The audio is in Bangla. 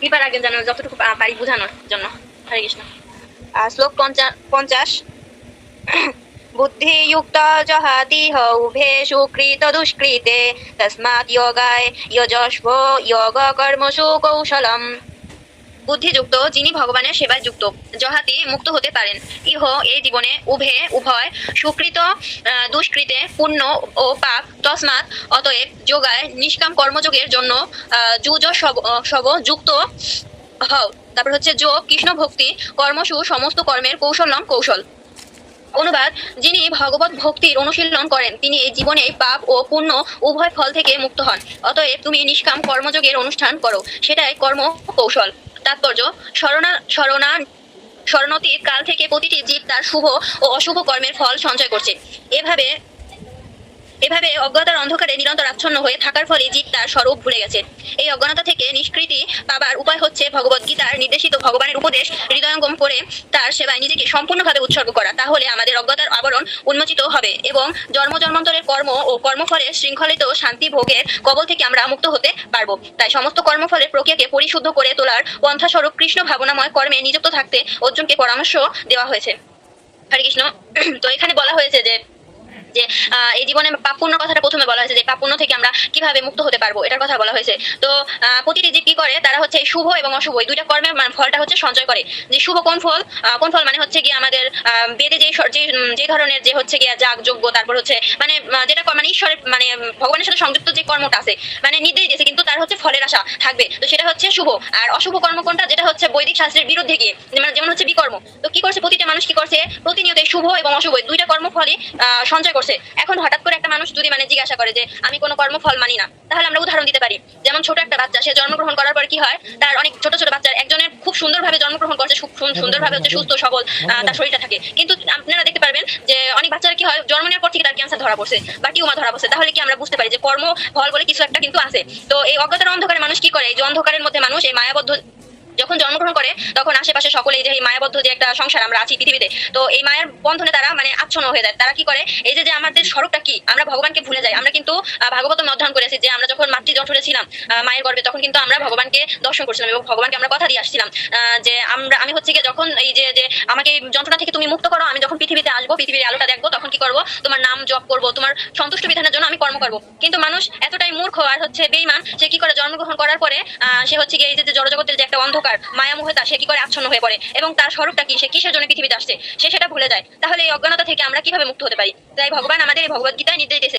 কৃপা আগে যেন যতটুকু পারি বোঝানোর জন্য। হরে কৃষ্ণ। শ্লোক পঞ্চাশ। বুদ্ধিযুক্ত জহাতিহ উভে সুকৃত দুষ্কৃতে, তস্মাৎ যোগায়, যজস্ব যোগ কর্মসু কৌশলম বুদ্ধিযুক্ত যিনি ভগবানের সেবায় যুক্ত জহাতি মুক্ত হতে পারেন। ইহ এই জীবনে উভে উভয় সুকৃত দুষ্কৃতে পুণ্য ও পাপ তসমাৎ, অতএব যোগায় নিষ্কাম কর্মযোগের জন্য যুজ সব- যুক্ত হও। তারপর হচ্ছে যোগ কৃষ্ণ ভক্তি, কর্মসু সমস্ত কর্মের কৌশলম কৌশল। অনুবাদ, যিনি ভগবত ভক্তির অনুশীলন করেন, তিনি এই জীবনে পাপ ও পুণ্য উভয় ফল থেকে মুক্ত হন। অতএব তুমি নিষ্কাম কর্মযোগের অনুষ্ঠান করো, সেটাই কর্ম কৌশল। তাৎপর্য। শরণা শরণা স্মরণতীত কাল থেকে প্রতিটি জীব তার শুভ ও অশুভ কর্মের ফল সঞ্চয় করছে। এভাবে এভাবে অজ্ঞতার অন্ধকারে নিরন্তর আচ্ছন্ন হয়ে থাকার ফলে জীব তার স্বরূপ ভুলে গেছে। এই অজ্ঞানতা থেকে নিষ্কৃতি পাবার উপায় হচ্ছে ভগবত গীতার নির্দেশিত ভগবানের উপদেশ হৃদয়ঙ্গম করে তার সেবায় নিজেকে সম্পূর্ণভাবে উৎসর্গ করা। তাহলে আমাদের অজ্ঞতার আবরণ উন্মোচিত হবে এবং জন্ম জন্মান্তরের কর্ম ও কর্মফলের শৃঙ্খলিত শান্তি ভোগের কবল থেকে আমরা মুক্ত হতে পারব। তাই সমস্ত কর্মফলের প্রক্রিয়াকে পরিশুদ্ধ করে তোলার পন্থাস্বরূপ কৃষ্ণ ভাবনাময় কর্মে নিযুক্ত থাকতে অর্জুনকে পরামর্শ দেওয়া হয়েছে। হরে কৃষ্ণ। তো এখানে বলা হয়েছে যে যে এই জীবনে পাপ কথাটা প্রথমে বলা হয়েছে যে পাপ থেকে আমরা কীভাবে মুক্ত হতে পারব? এটার কথা বলা হয়েছে। তো প্রতিটি জীব কি করে? তারা হচ্ছে শুভ এবং অশুভ। এই দুইটা কর্মের মানে ফলটা হচ্ছে সঞ্চয় করে। যে শুভ কোন ফল? কোন ফল মানে হচ্ছে গিয়ে আমাদের বেদে যে যে ধরনের যে হচ্ছে গিয়ে যাগ যোগ্য তারপর হচ্ছে মানে যেটা মানে ঈশ্বরের মানে ভগবানের সাথে সংযুক্ত যে কর্মটা আছে মানে নির্দেশ দিয়েছে কিন্তু তার হচ্ছে ফলের আশা থাকবে। তো সেটা হচ্ছে শুভ। আর অশুভ কর্ম কোনটা? যেটা হচ্ছে বৈদিক শাস্ত্রের বিরুদ্ধে গিয়ে যেমন যেমন হচ্ছে বিকর্ম। তো কি করছে? প্রতিটা মানুষ কি করছে? প্রতিনিয়ত শুভ এবং অশুভ দুইটা কর্মফলই আহ, সঞ্চয় করছে। এখন হঠাৎ করে একটা মানুষ যদি মানে জিজ্ঞাসা করে যে আমি কোনো কর্মফল মানি না। তাহলে আমরা উদাহরণ দিতে পারি। যেমন ছোট একটা বাচ্চা সে জন্মগ্রহণ করার পর কি হয়? তার অনেক ছোট ছোট বাচ্চার একজনের খুব সুন্দরভাবে জন্মগ্রহণ করছে সুন্দরভাবে হচ্ছে সুস্থ সবল তার শরীরটা থাকে। কিন্তু আপনারা দেখতে পারবেন যে অনেক বাচ্চারা কি হয় জন্ম নেওয়ার পর থেকে তার ক্যান্সার ধরা পড়ছে বা টিউমার ধরা পড়ছে। তাহলে কি আমরা বুঝতে পারি যে কর্ম ফল বলে কিছু একটা কিন্তু আছে। তো এই অজ্ঞতার অন্ধকারে মানুষ কি করে? এই যে অন্ধকারের মধ্যে মানুষ এই মায়াবদ্ধ যখন জন্মগ্রহণ করে, তখন আশেপাশে সকলে যে এই মায়াবদ্ধ যে একটা সংসার আমরা আছি পৃথিবীতে, তো এই মায়ের বন্ধনে তারা মানে আচ্ছন্ন হয়ে যায়। তারা কি করে? এই যে আমাদের স্বরূপটা কি? আমরা ভগবানকে ভুলে যাই। আমরা কিন্তু ভাগবত অধ্যয়ন করেছি যে আমরা যখন মাতৃ জঠরে ছিলাম মায়ের গর্ভে, তখন কিন্তু আমরা ভগবানকে দর্শন করছিলাম এবং ভগবানকে আমরা কথা দিয়ে আসছিলাম যে আমরা, আমি হচ্ছে গিয়ে যখন এই যে যে আমাকে যন্ত্রণা থেকে তুমি মুক্ত করো, আমি যখন পৃথিবীতে আসব, পৃথিবীর আলোটা দেখব, তখন কি করব? তোমার নাম জপ করব, তোমার সন্তুষ্ট বিধানের জন্য আমি কর্ম করব। কিন্তু মানুষ এতটাই মূর্খ আর হচ্ছে বেইমান সে কি করে জন্মগ্রহণ করার পরে সে হচ্ছে গিয়ে এই যে যে জড়জগতের যে একটা অন্ধকার মায়ামোহতা সে কি করে আচ্ছন্ন হয়ে পড়ে? এবং তার স্বরূপটা কি? সে কিসের জন্য পৃথিবীতে আসছে? সে সেটা ভুলে যায়। তাহলে এই অজ্ঞানতা থেকে আমরা কীভাবে মুক্ত হতে পারি? তাই ভগবান আমাদের এই ভগবদ্গীতায় নির্দেশ